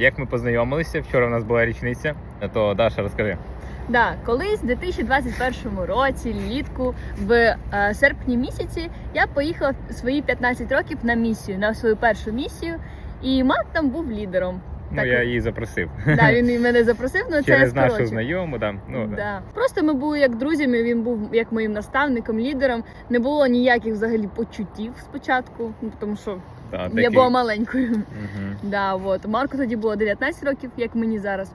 як ми познайомилися, вчора в нас була річниця, то Даша, розкажи. Да, колись в 2021 році, літку, в е, серпні місяці, я поїхала свої 15 років на місію, на свою першу місію, і Марк там був лідером. Ну, Так, я її запросив. Да, він і мене запросив, ну це Через нашу скороче. знайому, да. Ну, да. да. Просто ми були як друзями, він був як моїм наставником, лідером. Не було ніяких взагалі почуттів спочатку, ну, тому що Да, я такий- була маленькою. Мгм. Да, от. Марку тоді було 19 років, як мені зараз.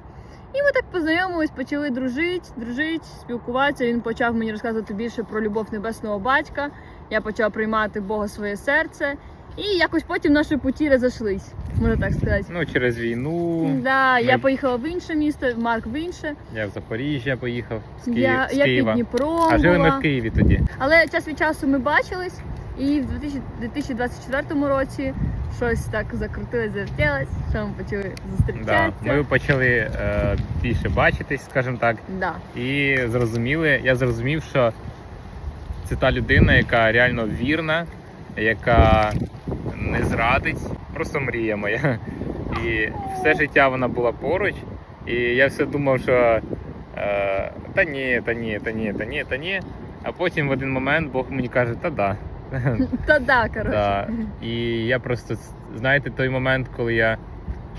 І ми так познайомились, почали дружити, дружити, спілкуватися. Він почав мені розказувати більше про любов небесного батька. Я почала приймати Бога в своє серце. І якось потім наші путі розійшлись, можна так сказати. Ну, через війну. Да, я ми- поїхала в інше місто, Марк в інше. Я в Запоріжжя поїхав з, Київ, я з я Києва. під Дніпром А жили ми була. в Києві тоді. Але час від часу ми бачились, і в 2000 2024 році щось так закрутилось, завертілось, що ми почали Да. зустрічатися. Ми почали е, більше бачитись, скажімо так. Да. І зрозуміли, я зрозумів, що це та людина, яка реально вірна, яка не зрадить, просто мрія моя. І все життя вона була поруч. І я все думав, що е, та ні, та ні, та ні, та ні, та ні. А потім в один момент Бог мені каже, та да. Та да, коротше. І я просто, знаєте, той момент, коли я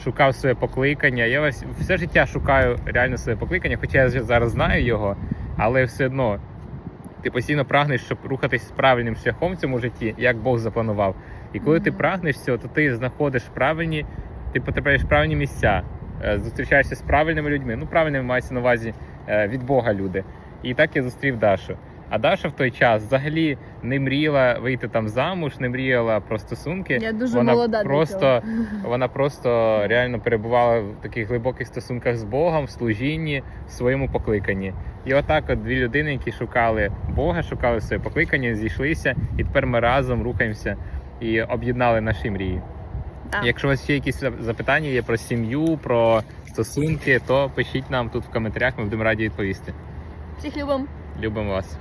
шукав своє покликання. Я все життя шукаю реально своє покликання, хоча я зараз знаю його, але все одно ти постійно прагнеш, щоб рухатись правильним шляхом в цьому житті, як Бог запланував. І коли ти прагнеш цього, то ти знаходиш правильні, ти потрапляєш в правильні місця, е, зустрічаєшся з правильними людьми. Ну, правильними мається на увазі е, від Бога люди. І так я зустрів Дашу. А Даша в той час взагалі не мріяла вийти там замуж, не мріяла про стосунки. Я дуже вона молода просто вона просто реально перебувала в таких глибоких стосунках з Богом, в служінні, в своєму покликанні. І отак, от дві людини, які шукали Бога, шукали своє покликання, зійшлися, і тепер ми разом рухаємося і об'єднали наші мрії. Так. Якщо у вас ще якісь запитання є про сім'ю, про стосунки, то пишіть нам тут в коментарях, ми будемо раді відповісти. Всіх любимо. Любимо вас.